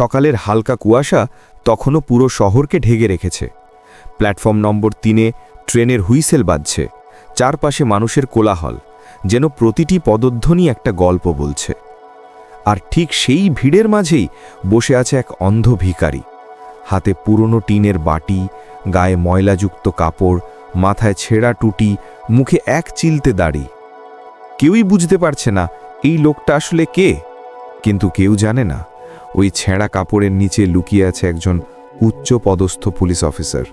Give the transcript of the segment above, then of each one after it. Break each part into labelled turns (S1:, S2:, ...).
S1: সকালের হালকা কুয়াশা তখনও পুরো শহরকে ঢেকে রেখেছে। প্ল্যাটফর্ম নম্বর তিনে ট্রেনের হুইসেল বাজছে। চারপাশে মানুষের কোলাহল, যেন প্রতিটি পদধ্বনি একটা গল্প বলছে। আর ঠিক সেই ভিড়ের মাঝেই বসে আছে এক অন্ধ ভিখারি। হাতে পুরনো টিনের বাটি, গায়ে ময়লাযুক্ত কাপড়, মাথায় ছেঁড়া টুটি মুখে এক চিলতে দাড়ি। কেউই বুঝতে পারছে না, এই লোকটা আসলে কে? কিন্তু কেউ জানে না। ওই ছেঁড়া কাপড়ের নিচে লুকিয়ে আছে একজন উচ্চ পদস্থ পুলিশ অফিসার,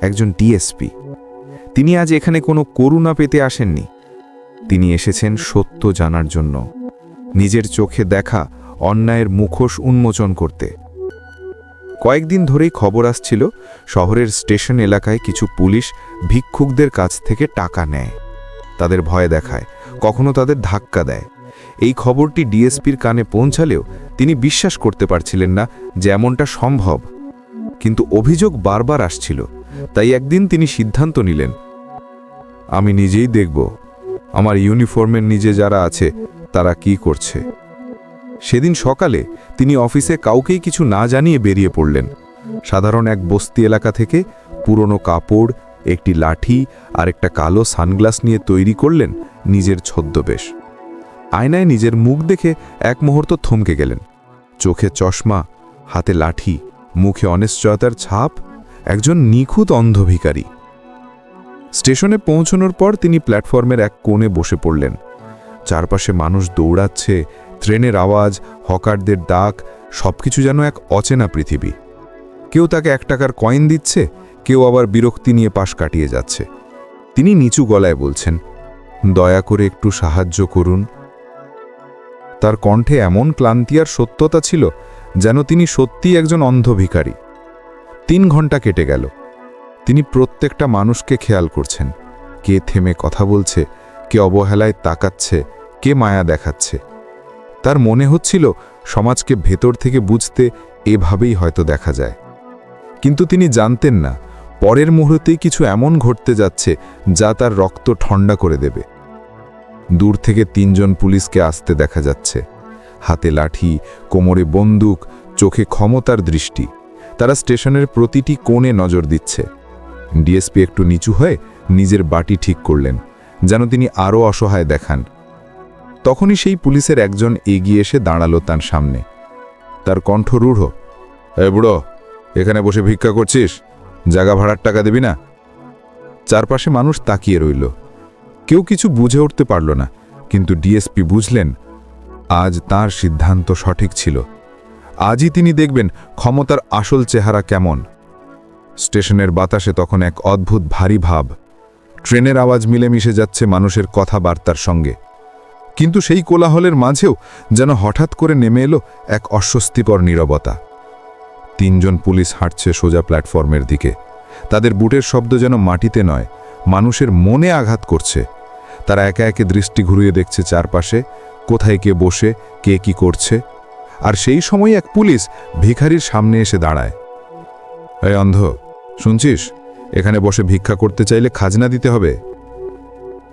S1: একজন ডিএসপি তিনি আজ এখানে কোনো করুণা পেতে আসেননি। তিনি এসেছেন সত্য জানার জন্য, নিজের চোখে দেখা অন্যায়ের মুখোশ উন্মোচন করতে। কয়েকদিন ধরেই খবর আসছিল, শহরের স্টেশন এলাকায় কিছু পুলিশ ভিক্ষুকদের কাছ থেকে টাকা নেয়। তাদের ভয় দেখায়, কখনো তাদের ধাক্কা দেয়। এই খবরটি ডিএসপির কানে পৌঁছালেও তিনি বিশ্বাস করতে পারছিলেন না যে এমনটা সম্ভব। কিন্তু অভিযোগ বারবার আসছিল, তাই একদিন তিনি সিদ্ধান্ত নিলেন, আমি নিজেই দেখব, আমার ইউনিফর্মের নিজে যারা আছে, তারা কি করছে? সেদিন সকালে তিনি অফিসে কাউকেই কিছু না জানিয়ে বেরিয়ে পড়লেন। সাধারণ এক বস্তি এলাকা থেকে পুরনো কাপড়, একটি লাঠি আর একটা কালো সানগ্লাস নিয়ে তৈরি করলেন নিজের ছদ্মবেশ। আয়নায় নিজের মুখ দেখে এক মুহূর্ত থমকে গেলেন। চোখে চশমা, হাতে লাঠি, মুখে অনিশ্চয়তার ছাপ, একজন নিখুঁত অন্ধভিকারী। স্টেশনে পৌঁছানোর পর তিনি প্ল্যাটফর্মের এক কোণে বসে পড়লেন। চারপাশে মানুষ দৌড়াচ্ছে, ট্রেনের আওয়াজ, হকারদের ডাক, সবকিছু যেন এক অচেনা পৃথিবী। কেউ তাকে এক টাকার কয়েন দিচ্ছে, কেউ আবার বিরক্তি নিয়ে পাশ কাটিয়ে যাচ্ছে। তিনি নিচু গলায় বলছেন, দয়া করে একটু সাহায্য করুন। তার কণ্ঠে এমন ক্লান্তি আর সত্যতা ছিল যেন তিনি সত্যিই একজন অন্ধ ভিখারি তিন ঘণ্টা কেটে গেল। তিনি প্রত্যেকটা মানুষকে খেয়াল করছেন। কে থেমে কথা বলছে, কে অবহেলায় তাকাচ্ছে, কে মায়া দেখাচ্ছে। তার মনে হচ্ছিল সমাজকে ভেতর থেকে বুঝতে এভাবেই হয়তো দেখা যায়। কিন্তু তিনি জানতেন না, পরের মুহূর্তেই কিছু এমন ঘটতে যাচ্ছে যা তার রক্ত ঠান্ডা করে দেবে। দূর থেকে তিনজন পুলিশকে আসতে দেখা যাচ্ছে। হাতে লাঠি, কোমরে বন্দুক, চোখে ক্ষমতার দৃষ্টি। তারা স্টেশনের প্রতিটি কোণে নজর দিচ্ছে। ডিএসপি একটু নিচু হয়ে নিজের বাটি ঠিক করলেন, যেন তিনি আরও অসহায় দেখান। তখনই সেই পুলিশের একজন এগিয়ে এসে দাঁড়াল তার সামনে। তার কণ্ঠ রূঢ় এ বুড়ো, এখানে বসে ভিক্ষা করছিস? জায়গা ভাড়ার টাকা দিবি না? চারপাশে মানুষ তাকিয়ে রইল। কেউ কিছু বুঝে উঠতে পারল না, কিন্তু ডিএসপি বুঝলেন, আজ তার সিদ্ধান্ত সঠিক ছিল। আজই তিনি দেখবেন ক্ষমতার আসল চেহারা কেমন। স্টেশনের বাতাসে তখন এক অদ্ভুত ভারী ভাব। ট্রেনের আওয়াজ মিলেমিশে যাচ্ছে মানুষের কথাবার্তার সঙ্গে। কিন্তু সেই কোলাহলের মাঝেও যেন হঠাৎ করে নেমে এলো এক অস্বস্তিকর নীরবতা। তিনজন পুলিশ হাঁটছে সোজা প্ল্যাটফর্মের দিকে। তাদের বুটের শব্দ যেন মাটিতে নয় মানুষের মনে আঘাত করছে। তারা একা একে দৃষ্টি ঘুরিয়ে দেখছে চারপাশে, কোথায় কে বসে, কে কি করছে। আর সেই সময় এক পুলিশ ভিখারির সামনে এসে দাঁড়ায়। এই অন্ধ, শুনছিস? এখানে বসে ভিক্ষা করতে চাইলে খাজনা দিতে হবে।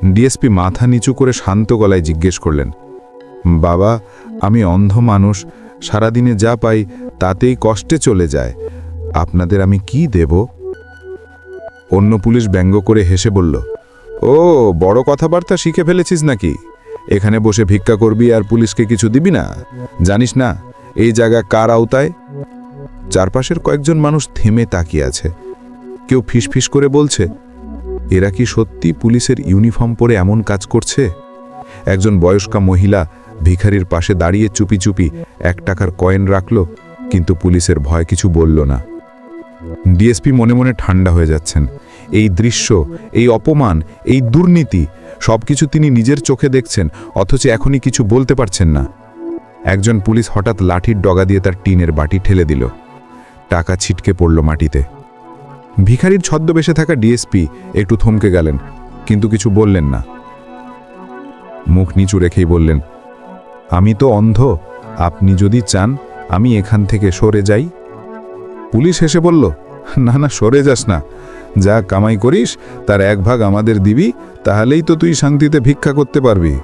S1: ডিএসপি মাথা নিচু করে শান্ত গলায় জিজ্ঞেস করলেন, বাবা, আমি অন্ধ মানুষ, সারাদিনে যা পাই তাতেই কষ্টে চলে যায়। আপনাদের আমি কি দেব? অন্য পুলিশ ব্যঙ্গ করে হেসে বলল, ও, বড় কথাবার্তা শিখে ফেলেছিস নাকি? এখানে বসে ভিক্ষা করবি আর পুলিশকে কিছু দিবি না? জানিস না, এই জায়গা কার আওতায়? চারপাশের কয়েকজন মানুষ থেমে তাকিয়ে আছে। কেউ ফিসফিস করে বলছে, এরা কি সত্যি পুলিশের ইউনিফর্ম পরে এমন কাজ করছে? একজন বয়স্কা মহিলা ভিখারির পাশে দাঁড়িয়ে চুপি চুপি এক টাকার কয়েন রাখল, কিন্তু পুলিশের ভয় কিছু বলল না। ডিএসপি মনে মনে ঠান্ডা হয়ে যাচ্ছেন। এই দৃশ্য, এই অপমান, এই দুর্নীতি, সবকিছু তিনি নিজের চোখে দেখছেন, অথচ এখনই কিছু বলতে পারছেন না। একজন পুলিশ হঠাৎ লাঠির ডগা দিয়ে তার টিনের বাটি ঠেলে দিল। টাকা ছিটকে পড়ল মাটিতে। ভিখারির ছদ্মবেশে থাকা ডিএসপি একটু থমকে গেলেন, কিন্তু কিছু বললেন না। মুখ নিচু রেখেই বললেন, আমি তো অন্ধ, আপনি যদি চান, আমি এখান থেকে সরে যাই। পুলিশ হেসে বলল, না না, সরে যাস না। যা কামাই করিস, তার এক ভাগ আমাদের দিবি, তাহলেই তো তুই শান্তিতে ভিক্ষা করতে পারবি।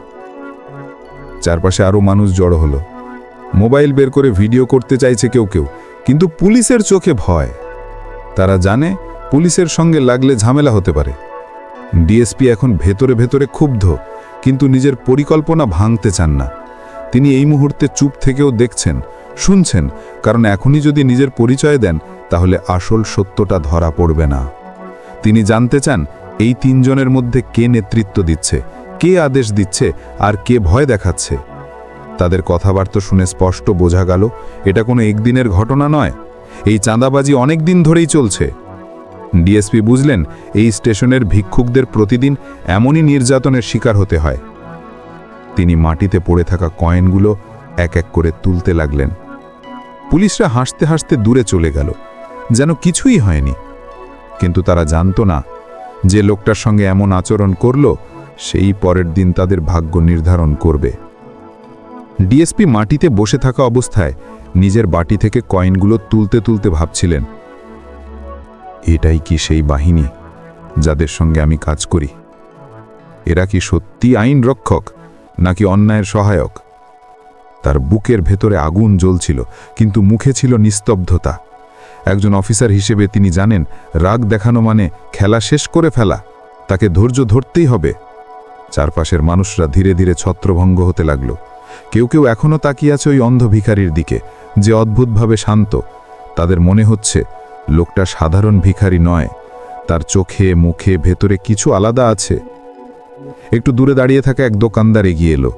S1: চারপাশে আরও মানুষ জড়ো হলো। মোবাইল বের করে ভিডিও করতে চাইছে কেউ কেউ, কিন্তু পুলিশের চোখে ভয়। তারা জানে পুলিশের সঙ্গে লাগলে ঝামেলা হতে পারে। ডিএসপি এখন ভেতরে ভেতরে ক্ষুব্ধ, কিন্তু নিজের পরিকল্পনা ভাঙতে চান না। তিনি এই মুহূর্তে চুপ থেকেও দেখছেন, শুনছেন, কারণ এখনই যদি নিজের পরিচয় দেন, তাহলে আসল সত্যটা ধরা পড়বে না। তিনি জানতে চান, এই তিনজনের মধ্যে কে নেতৃত্ব দিচ্ছে, কে আদেশ দিচ্ছে, আর কে ভয় দেখাচ্ছে। তাদের কথাবার্তা শুনে স্পষ্ট বোঝা গেল, এটা কোনো একদিনের ঘটনা নয়। এই চাঁদাবাজি অনেক দিন ধরেই চলছে। ডিএসপি বুঝলেন, এই স্টেশনের ভিক্ষুকদের প্রতিদিন এমনই নির্যাতনের শিকার হতে হয়। তিনি মাটিতে পড়ে থাকা কয়েনগুলো এক এক করে তুলতে লাগলেন। পুলিশরা হাসতে হাসতে দূরে চলে গেল, যেন কিছুই হয়নি। কিন্তু তারা জানত না, যে লোকটার সঙ্গে এমন আচরণ করল, সেই পরের দিন তাদের ভাগ্য নির্ধারণ করবে। ডিএসপি মাটিতে বসে থাকা অবস্থায় নিজের বাটি থেকে কয়েনগুলো তুলতে তুলতে ভাবছিলেন, এটাই কি সেই বাহিনী যাদের সঙ্গে আমি কাজ করি? এরা কি সত্যি আইন রক্ষক নাকি অন্যায়ের সহায়ক? তার বুকের ভেতরে আগুন জ্বলছিল, কিন্তু মুখে ছিল নিস্তব্ধতা। একজন অফিসার হিসেবে তিনি জানেন, রাগ দেখানো মানে খেলা শেষ করে ফেলা, তাকে ধৈর্য ধরতেই হবে। চারপাশের মানুষরা ধীরে ধীরে ছত্রভঙ্গ হতে লাগল। কেউ কেউ এখনও তাকিয়ে আছে ওই অন্ধ ভিখারির দিকে, যে অদ্ভুতভাবে শান্ত। তাদের মনে হচ্ছে, লোকটা সাধারণ ভিখারি নয়, তার চোখে, মুখে, ভেতরে কিছু আলাদা আছে। একটু দূরে দাঁড়িয়ে থাকা এক দোকানদার এগিয়ে এলো।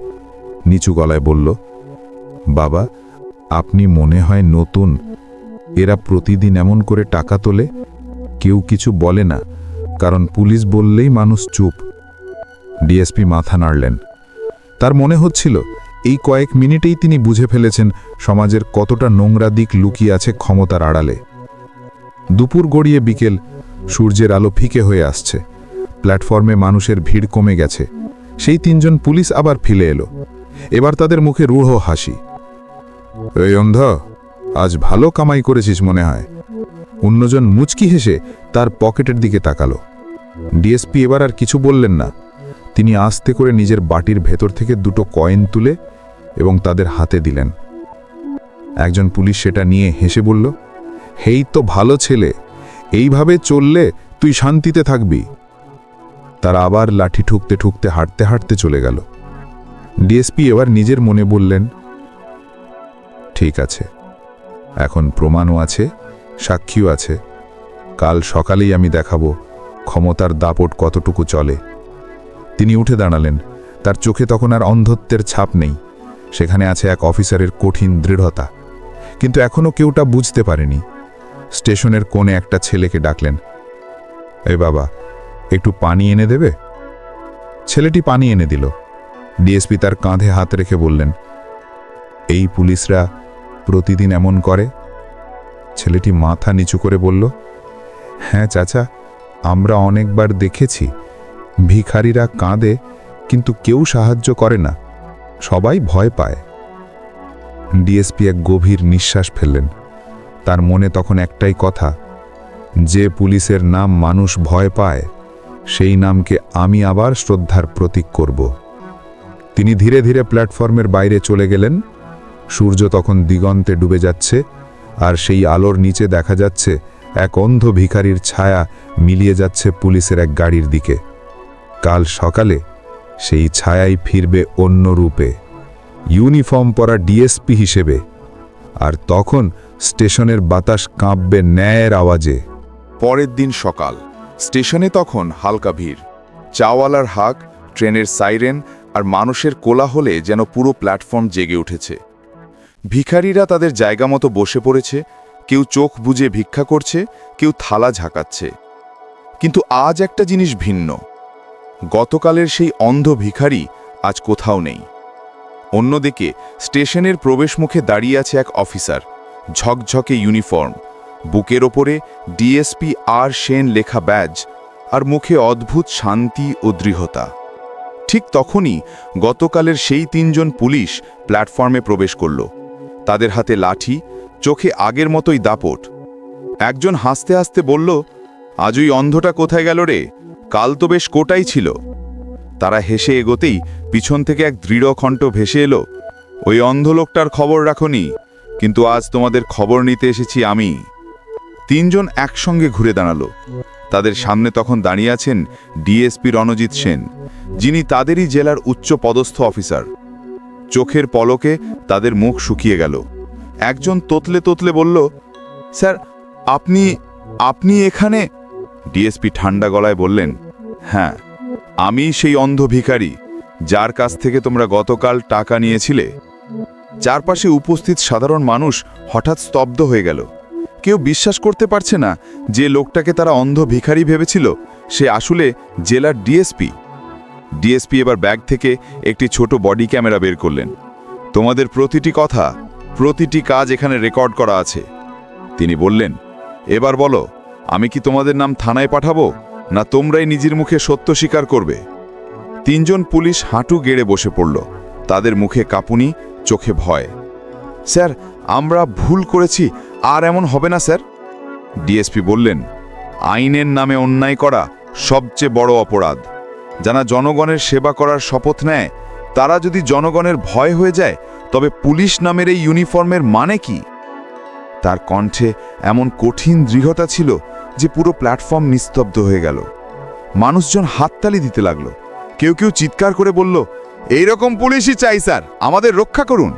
S1: নিচু গলায় বলল, বাবা, আপনি মনে হয় নতুন। এরা প্রতিদিন এমন করে টাকা তোলে। কেউ কিছু বলে না, কারণ পুলিশ বললেই মানুষ চুপ। ডিএসপি মাথা নাড়লেন। তার মনে হচ্ছিল, এই কয়েক মিনিটেই তিনি বুঝে ফেলেছেন সমাজের কতটা নোংরা দিক লুকিয়ে আছে ক্ষমতার আড়ালে। দুপুর গড়িয়ে বিকেল, সূর্যের আলো ফিকে হয়ে আসছে। প্ল্যাটফর্মে মানুষের ভিড় কমে গেছে। সেই তিনজন পুলিশ আবার ফিরে এলো। এবার তাদের মুখে রূঢ় হাসি। এই অন্ধ, আজ ভালো কামাই করেছিস মনে হয়? অন্যজন মুচকি হেসে তার পকেটের দিকে তাকালো। ডিএসপি এবার আর কিছু বললেন না। তিনি আস্তে করে নিজের বাটির ভেতর থেকে দুটো কয়েন তুলে এবং তাদের হাতে দিলেন। একজন পুলিশ সেটা নিয়ে হেসে বলল, হেই তো ভালো ছেলে, এইভাবে চললে তুই শান্তিতে থাকবি। তারা আবার লাঠি ঠুকতে ঠুকতে হাঁটতে হাঁটতে চলে গেল। ডিএসপি এবার নিজের মনে বললেন, ঠিক আছে, এখন প্রমাণও আছে, সাক্ষীও আছে। কাল সকালেই আমি দেখাবো ক্ষমতার দাপট কতটুকু চলে। তিনি উঠে দাঁড়ালেন। তার চোখে তখন আর অন্ধত্বের ছাপ নেই। সেখানে আছে এক অফিসারের কঠিন দৃঢ়তা। কিন্তু এখনও কেউটা বুঝতে পারেনি। স্টেশনের কোণে একটা ছেলেকে ডাকলেন এ বাবা একটু পানি এনে দেবে? ছেলেটি পানি এনে দিল। ডিএসপি তার কাঁধে হাত রেখে বললেন, এই পুলিশরা প্রতিদিন এমন করে? ছেলেটি মাথা নিচু করে বলল হ্যাঁ চাচা, আমরা অনেকবার দেখেছি। ভিখারিরা কাঁদে, কিন্তু কেউ সাহায্য করে না। সবাই ভয় পায়। ডিএসপি এক গভীর নিঃশ্বাস ফেললেন। তার মনে তখন একটাই কথা, যে পুলিশের নাম মানুষ ভয় পায় সেই নামকে আমি আবার শ্রদ্ধার প্রতীক করব। তিনি ধীরে ধীরে প্ল্যাটফর্মের বাইরে চলে গেলেন। সূর্য তখন দিগন্তে ডুবে যাচ্ছে আর সেই আলোর নিচে দেখা যাচ্ছে এক অন্ধ ভিখারির ছায়া মিলিয়ে যাচ্ছে পুলিশের এক গাড়ির দিকে। কাল সকালে সেই ছায়াই ফিরবে অন্য রূপে, ইউনিফর্ম পরা ডিএসপি হিসেবে, আর তখন স্টেশনের বাতাস কাঁপবে ন্যায়ের আওয়াজে।
S2: পরের দিন সকাল স্টেশনে তখন হালকা ভিড়। চাওয়ালার হাক, ট্রেনের সাইরেন আর মানুষের কোলাহলে যেন পুরো প্ল্যাটফর্ম জেগে উঠেছে। ভিখারিরা তাদের জায়গা মতো বসে পড়েছে, কেউ চোখ বুজে ভিক্ষা করছে, কেউ থালা ঝাঁকাচ্ছে। কিন্তু আজ একটা জিনিস ভিন্ন। গতকালের সেই অন্ধ ভিখারি আজ কোথাও নেই। অন্যদিকে স্টেশনের প্রবেশমুখে দাঁড়িয়ে আছে এক অফিসার, ঝকঝকে ইউনিফর্ম। বুকের ওপরে ডিএসপি আর সেন লেখা ব্যাজ আর মুখে অদ্ভুত শান্তি ও দৃঢ়তা। ঠিক তখনই গতকালের সেই তিনজন পুলিশ প্ল্যাটফর্মে প্রবেশ করল। তাদের হাতে লাঠি, চোখে আগের মতোই দাপট। একজন হাসতে হাসতে বলল, আজ ওই অন্ধটা কোথায় গেল রে? কাল তো বেশ কোটাই ছিল। তারা হেসে এগোতেই পিছন থেকে এক দৃঢ় কণ্ঠ ভেসে এলো, ওই অন্ধ লোকটার খবর রাখনি কিন্তু আজ তোমাদের খবর নিতে এসেছি আমি। তিনজন একসঙ্গে ঘুরে দাঁড়াল। তাদের সামনে তখন দাঁড়িয়ে আছেন ডিএসপি রণজিৎ সেন, যিনি তাদেরই জেলার উচ্চ পদস্থ অফিসার। চোখের পলকে তাদের মুখ শুকিয়ে গেল। একজন তোতলে তোতলে বলল, স্যার, আপনি আপনি এখানে? ডিএসপি ঠান্ডা গলায় বললেন হ্যাঁ আমি সেই অন্ধ ভিখারি, যার কাছ থেকে তোমরা গতকাল টাকা নিয়েছিলে। চারপাশে উপস্থিত সাধারণ মানুষ হঠাৎ স্তব্ধ হয়ে গেল। কেউ বিশ্বাস করতে পারছে না যে লোকটাকে তারা অন্ধ ভিখারি ভেবেছিল। সে আসলে জেলার ডিএসপি। ডিএসপি এবার ব্যাগ থেকে একটি ছোট বডি ক্যামেরা বের করলেন। তোমাদের প্রতিটি কথা, প্রতিটি কাজ এখানে রেকর্ড করা আছে। তিনি বললেন, এবার বলো, আমি কি তোমাদের নাম থানায় পাঠাবো, না তোমরাই নিজের মুখে সত্য স্বীকার করবে? তিনজন পুলিশ হাঁটু গেড়ে বসে পড়ল। তাদের মুখে কাঁপুনি, চোখে ভয়। স্যার আমরা ভুল করেছি, আর এমন হবে না, স্যার। ডিএসপি বললেন, আইনের নামে অন্যায় করা সবচেয়ে বড় অপরাধ। যারা জনগণের সেবা করার শপথ নেয়, তারা যদি জনগণের ভয় হয়ে যায়, তবে পুলিশ নামের এই ইউনিফর্মের মানে কি? তার কণ্ঠে এমন কঠিন দৃঢ়তা ছিল যে পুরো প্ল্যাটফর্ম নিস্তব্ধ হয়ে গেল। মানুষজন হাততালি দিতে লাগল। কেউ কেউ চিৎকার করে বলল, এইরকম পুলিশই চাই, স্যার। আমাদের রক্ষা করুন।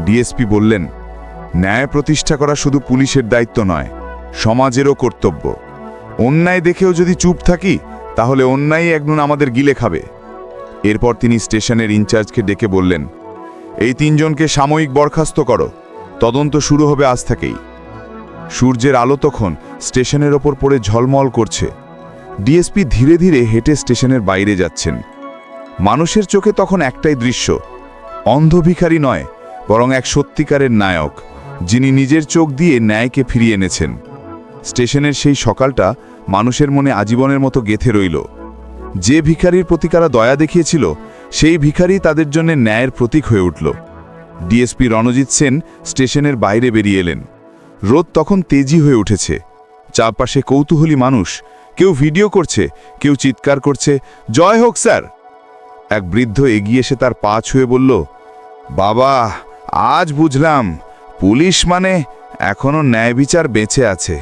S2: ডিএসপি বললেন ন্যায় প্রতিষ্ঠা করা শুধু পুলিশের দায়িত্ব নয়, সমাজেরও কর্তব্য। অন্যায় দেখেও যদি চুপ থাকি, তাহলে অন্যায় একদিন আমাদের গিলে খাবে। এরপর তিনি স্টেশনের ইনচার্জকে ডেকে বললেন, এই তিনজনকে সাময়িক বরখাস্ত করো। তদন্ত শুরু হবে আজ থেকেই। সূর্যের আলো তখন স্টেশনের ওপর পড়ে ঝলমল করছে। ডিএসপি ধীরে ধীরে হেঁটে স্টেশনের বাইরে যাচ্ছেন। মানুষের চোখে তখন একটাই দৃশ্য অন্ধ ভিখারি নয়, বরং এক সত্যিকারের নায়ক। যিনি নিজের চোখ দিয়ে ন্যায়কে ফিরিয়ে এনেছেন। স্টেশনের সেই সকালটা মানুষের মনে আজীবনের মতো গেথে রইল। যে ভিখারির প্রতি তারা দয়া দেখিয়েছিল, সেই ভিখারি তাদের জন্য ন্যায়ের প্রতীক হয়ে উঠল। ডিএসপি রণজিৎ সেন স্টেশনের বাইরে বেরিয়ে এলেন। রোদ তখন তেজি হয়ে উঠেছে। চারপাশে কৌতূহলী মানুষ, কেউ ভিডিও করছে, কেউ চিৎকার করছে, জয় হোক, স্যার! এক বৃদ্ধ এগিয়ে এসে তার পা ছুঁয়ে বলল, বাবা, আজ বুঝলাম পুলিশ মানে এখনও ন্যায় বিচার বেঁচে আছে।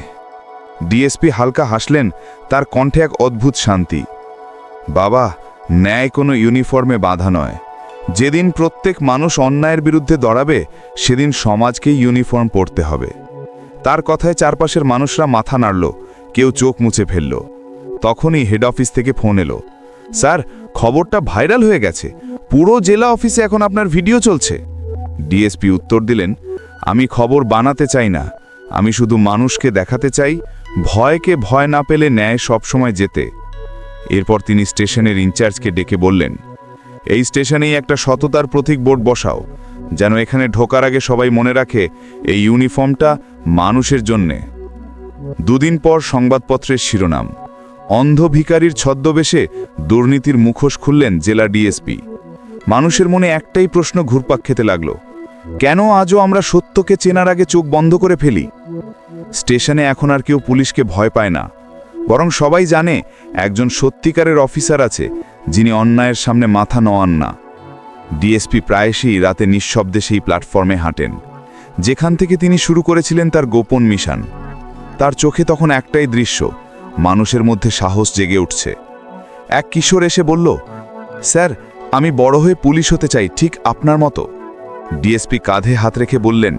S2: ডিএসপি হালকা হাসলেন, তার কণ্ঠে এক অদ্ভুত শান্তি। বাবা, ন্যায় কোনো ইউনিফর্মে বাঁধা নয়। যেদিন প্রত্যেক মানুষ অন্যায়ের বিরুদ্ধে দড়াবে, সেদিন সমাজকেই ইউনিফর্ম পরতে হবে। তার কথায় চারপাশের মানুষরা মাথা নাড়ল, কেউ চোখ মুছে ফেলল। তখনই হেড অফিস থেকে ফোন এলো। স্যার, খবরটা ভাইরাল হয়ে গেছে। পুরো জেলা অফিসে এখন আপনার ভিডিও চলছে। ডিএসপি উত্তর দিলেন আমি খবর বানাতে চাই না। আমি শুধু মানুষকে দেখাতে চাই, ভয়কে ভয় না পেলে ন্যায় সবসময় যেতে। এরপর তিনি স্টেশনের ইনচার্জকে ডেকে বললেন, এই স্টেশনেই একটা সততার প্রতীক বোর্ড বসাও, যেন এখানে ঢোকার আগে সবাই মনে রাখে এই ইউনিফর্মটা মানুষের জন্যে। দুদিন পর সংবাদপত্রের শিরোনাম, অন্ধ ভিকারির ছদ্মবেশে দুর্নীতির মুখোশ খুললেন জেলা ডিএসপি। মানুষের মনে একটাই প্রশ্ন ঘুরপাক খেতে লাগল কেন আজও আমরা সত্যকে চেনার আগে চোখ বন্ধ করে ফেলি? স্টেশনে এখন আর কেউ পুলিশকে ভয় পায় না। বরং সবাই জানে একজন সত্যিকারের অফিসার আছে, যিনি অন্যায়ের সামনে মাথা নোয়ান না। ডিএসপি প্রায়শই রাতে নিঃশব্দে সেই প্ল্যাটফর্মে হাঁটেন, যেখান থেকে তিনি শুরু করেছিলেন তার গোপন মিশন। তার চোখে তখন একটাই দৃশ্য, মানুষের মধ্যে সাহস জেগে উঠছে। এক কিশোর এসে বলল, স্যার, আমি বড় হয়ে পুলিশ হতে চাই, ঠিক আপনার মতো। ডিএসপি কাঁধে হাত রেখে বললেন,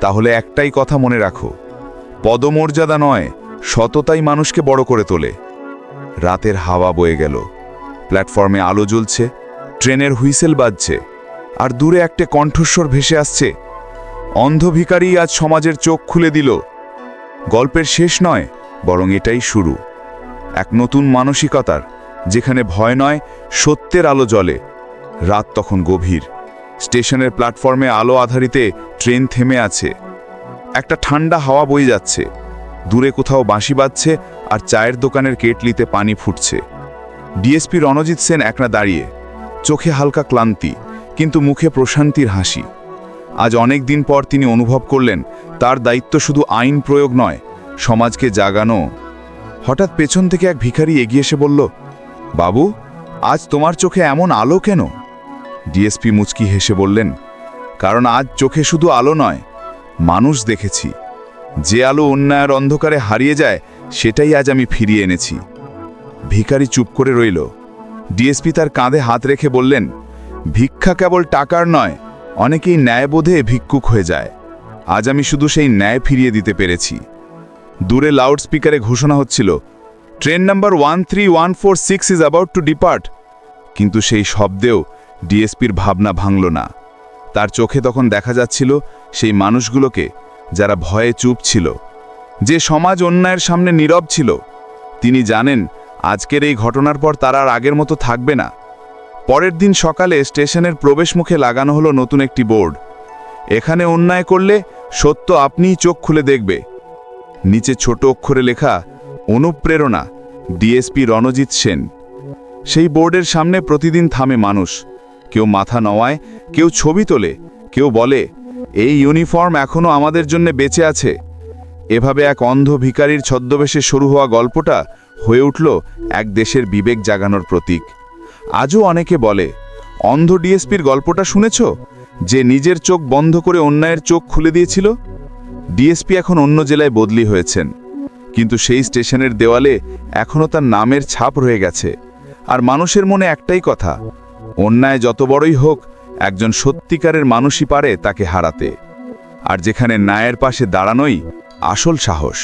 S2: তাহলে একটাই কথা মনে রাখো, পদমর্যাদা নয়, সততাই মানুষকে বড় করে তোলে। রাতের হাওয়া বয়ে গেল, প্ল্যাটফর্মে আলো জ্বলছে, ট্রেনের হুইসেল বাজছে, আর দূরে একটা কণ্ঠস্বর ভেসে আসছে অন্ধ ভিখারি আজ সমাজের চোখ খুলে দিল। গল্পের শেষ নয়, বরং এটাই শুরু। এক নতুন মানসিকতার, যেখানে ভয় নয়, সত্যের আলো জ্বলে, রাত তখন গভীর। স্টেশনের প্ল্যাটফর্মে আলো আধারিতে ট্রেন থেমে আছে। একটা ঠান্ডা হাওয়া বয়ে যাচ্ছে। দূরে কোথাও বাঁশি বাজছে আর চায়ের দোকানের কেটলিতে পানি ফুটছে। ডিএসপি রণজিৎ সেন একনা দাঁড়িয়ে। চোখে হালকা ক্লান্তি, কিন্তু মুখে প্রশান্তির হাসি। আজ অনেক দিন পর তিনি অনুভব করলেন, তার দায়িত্ব শুধু আইন প্রয়োগ নয়, সমাজকে জাগানো। হঠাৎ পেছন থেকে এক ভিখারি এগিয়ে এসে বলল, বাবু, আজ তোমার চোখে এমন আলো কেন? ডিএসপি মুচকি হেসে বললেন, কারণ আজ চোখে শুধু আলো নয়, মানুষ দেখেছি। যে আলো অন্যায়ের অন্ধকারে হারিয়ে যায়, সেটাই আজ আমি ফিরিয়ে এনেছি। ভিখারি চুপ করে রইল। ডিএসপি তার কাঁধে হাত রেখে বললেন, ভিক্ষা কেবল টাকার নয়, অনেকেই ন্যায়বোধে ভিক্ষুক হয়ে যায়। আজ আমি শুধু সেই ন্যায় ফিরিয়ে দিতে পেরেছি। দূরে লাউড স্পিকারে ঘোষণা হচ্ছিল, train number one three one four six is about to depart. কিন্তু সেই শব্দেও ডিএসপির ভাবনা ভাঙল না। তার চোখে তখন দেখা যাচ্ছিল সেই মানুষগুলোকে যারা ভয়ে চুপ ছিল। যে সমাজ অন্যায়ের সামনে নীরব ছিল, তিনি জানেন আজকের এই ঘটনার পর তারা আর আগের মতো থাকবে না। পরের দিন সকালে স্টেশনের প্রবেশমুখে লাগানো হলো নতুন একটি বোর্ড। এখানে অন্যায় করলে সত্য আপনিই চোখ খুলে দেখবে। নিচে ছোট অক্ষরে লেখা, অনুপ্রেরণা, ডিএসপি রণজিৎ সেন। সেই বোর্ডের সামনে প্রতিদিন থামে মানুষ। কেউ মাথা নওয়ায়, কেউ ছবি তোলে, কেউ বলে, এই ইউনিফর্ম এখনও আমাদের জন্য বেঁচে আছে। এভাবে এক অন্ধ ভিকারির ছদ্মবেশে শুরু হওয়া গল্পটা হয়ে উঠল এক দেশের বিবেক জাগানোর প্রতীক। আজও অনেকে বলে, অন্ধ ডিএসপির গল্পটা শুনেছ? যে নিজের চোখ বন্ধ করে অন্যায়ের চোখ খুলে দিয়েছিল? ডিএসপি এখন অন্য জেলায় বদলি হয়েছেন, কিন্তু সেই স্টেশনের দেওয়ালে এখনও তার নামের ছাপ রয়ে গেছে। আর মানুষের মনে একটাই কথা অন্যায় যত বড়ই হোক, একজন সত্যিকারের মানুষই পারে তাকে হারাতে। আর যেখানে ন্যায়ের পাশে দাঁড়ানোই আসল সাহস।